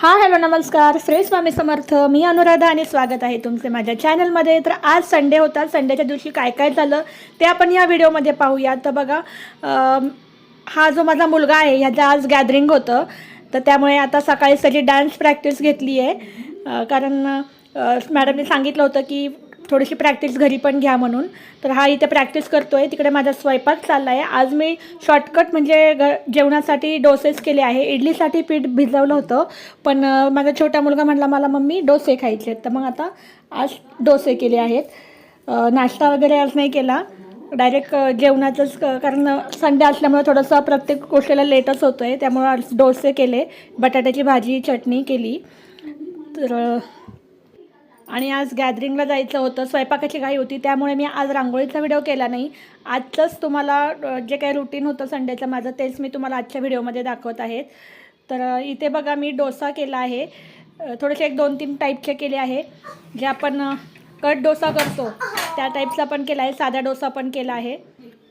हा हॅलो नमस्कार. श्री स्वामी समर्थ. मी अनुराधा आणि स्वागत आहे तुमचे माझ्या चॅनलमध्ये. तर आज संडे होता. संडेच्या दिवशी काय काय झालं ते आपण या व्हिडिओमध्ये पाहूया. तर बघा हा जो माझा मुलगा आहे ह्याचं आज गॅदरिंग होतं. तर त्यामुळे आता सकाळी सगळी डान्स प्रॅक्टिस घेतली आहे कारण मॅडमने सांगितलं होतं की थोडीशी प्रॅक्टिस घरी पण घ्या म्हणून. तर हा इथे प्रॅक्टिस करतो आहे तिकडे माझा स्वयंपाक चालला आहे आज मी शॉर्टकट म्हणजे ग जेवणासाठी डोसेस केले आहे. इडलीसाठी पीठ भिजवलं होतं. पण माझा छोटा मुलगा म्हटला मला मम्मी डोसे खायचे आहेत. तर मग आता आज डोसे केले आहेत. नाश्ता वगैरे आज नाही केला. डायरेक्ट जेवणाचंच क- कारण संडे असल्यामुळे थोडंसं प्रत्येक गोष्टीला लेटच होतो आहे त्यामुळं आज डोसे केले. बटाट्याची भाजी चटणी केली. तर आणि आज गॅदरिंगला जायचं होतं स्वयंपाकाची घाई होती त्यामुळे मी आज रांगोळीचा व्हिडिओ केला नाही. आजचंच तुम्हाला जे काही रुटीन होतं संडेचं माझं तेच मी तुम्हाला आजच्या व्हिडिओमध्ये दाखवत आहेत. तर इथे बघा मी डोसा केला आहे. थोडेसे एक दोन तीन टाईपचे केले आहे. जे आपण कट डोसा करतो त्या टाईपचा पण केला आहे साधा डोसा पण केला आहे.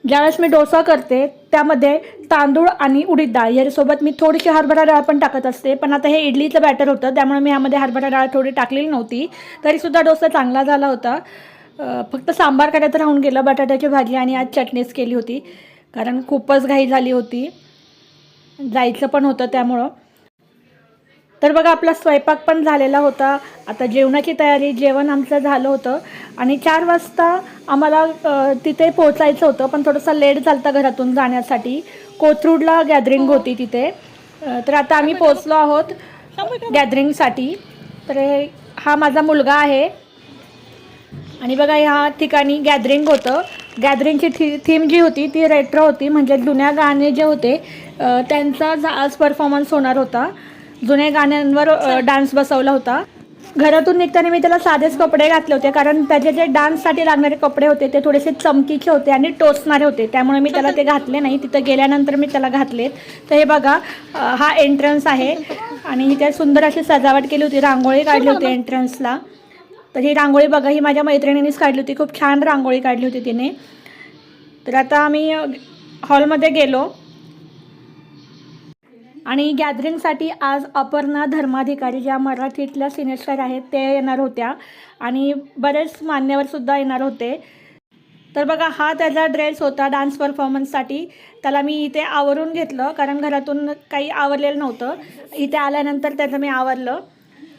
ज्यावेळेस मी डोसा करते त्यामध्ये तांदूळ आणि उडीद डाळ याच्यासोबत मी थोडीशी हरभरा डाळ पण टाकत असते. पण आता हे इडलीचं बॅटर होतं त्यामुळे मी यामध्ये हरभरा डाळ थोडी टाकलेली नव्हती. तरीसुद्धा डोसा चांगला झाला होता. फक्त सांबार करायचं राहून गेलं बटाट्याची भाजी आणि आज चटणीच केली होती. कारण खूपच घाई झाली होती. जायचं पण होतं त्यामुळं. तर बघा आपला स्वयंपाक पण झालेला होता. आता जेवणाची तयारी जेवण आमचं झालं होतं. आणि चार वाजता आम्हाला तिथे पोहोचायचं होतं पण थोडंसं लेट झालं होतं घरातून जाण्यासाठी. कोथरूडला गॅदरिंग होती तिथे. तर आता आम्ही पोचलो आहोत गॅदरिंगसाठी. तर हे- हा माझा मुलगा आहे. आणि बघा ह्या ठिकाणी गॅदरिंग होतं. गॅदरिंगची थी थीम जी होती ती रेट्रो होती म्हणजे जुन्या गाणे जे होते त्यांचा आज परफॉर्मन्स होणार होता. जुन्या गाण्यांवर डान्स बसवला होता. घरातून निघताना मी त्याला साधेच कपडे घातले होते कारण त्याचे जे डान्ससाठी लागणारे कपडे होते ते थोडेसे चमकीचे होते आणि टोचणारे होते. त्यामुळे मी त्याला ते घातले नाही. तिथं गेल्यानंतर मी त्याला घातले तर हे बघा हा एंट्रन्स आहे. आणि इथे सुंदर अशी सजावट केली होती. रांगोळी काढली होती एंट्रन्सला तर ही रांगोळी बघा ही माझ्या मैत्रिणीनेच काढली होती. खूप छान रांगोळी काढली होती तिने. तर आता आम्ही हॉलमध्ये गेलो. आणि गॅदरिंगसाठी आज अपर्णा धर्माधिकारी ज्या मराठीतल्या सिनेस्टर आहेत ते येणार होत्या. आणि बरेच मान्यवरसुद्धा येणार होते. तर बघा हा त्याचा ड्रेस होता डान्स परफॉर्मन्ससाठी. त्याला मी इथे आवरून घेतलं कारण घरातून काही आवरलेलं नव्हतं. इथे आल्यानंतर त्याचं मी आवरलं.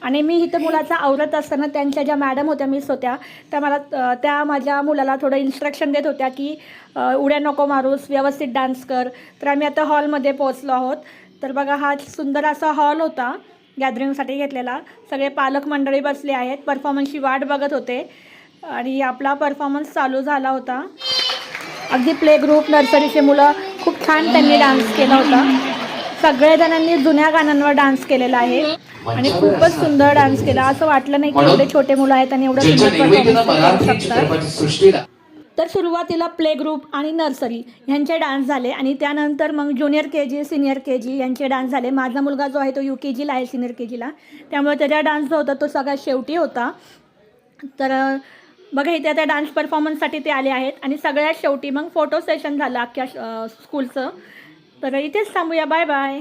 आणि मी इथं मुलाचा आवरत असताना त्यांच्या ज्या मॅडम होत्या मिस होत्या त्या मला त्या माझ्या मुलाला थोडं इन्स्ट्रक्शन देत होत्या की उड्या नको मारूस व्यवस्थित डान्स कर. तर आम्ही आता हॉलमध्ये पोहोचलो आहोत. तर बघा हा सुंदर असा हॉल होता गॅदरिंगसाठी घेतलेला. सगळे पालक मंडळी बसले आहेत. परफॉर्मन्सची वाट बघत होते. आणि आपला परफॉर्मन्स चालू झाला होता. अगदी प्ले ग्रुप नर्सरीचे मुलं खूप छान त्यांनी डान्स केला होता. सगळ्या जणांनी जुन्या गाण्यांवर डान्स केलेला आहे. आणि खूपच सुंदर डान्स केला. असं वाटलं नाही की एवढे छोटे मुलं आहेत आणि एवढं सुंदर मराठी करू शकतात. तर सुरुवातीला प्ले ग्रुप आणि नर्सरी ह्यांचे डान्स झाले आणि त्यानंतर मग junior K G senior K जी यांचे डान्स झाले. माझा मुलगा जो आहे तो यू के जीला आहे सिनियर के जीला त्यामुळे त्याचा डान्स जो होता तो सगळ्यात शेवटी होता. तर बघा इथे त्या डान्स परफॉर्मन्ससाठी ते आले आहेत आणि सगळ्यात शेवटी मग फोटो सेशन झालं अख्ख्या स्कूलचं. तर इथेच थांबूया. Bye bye.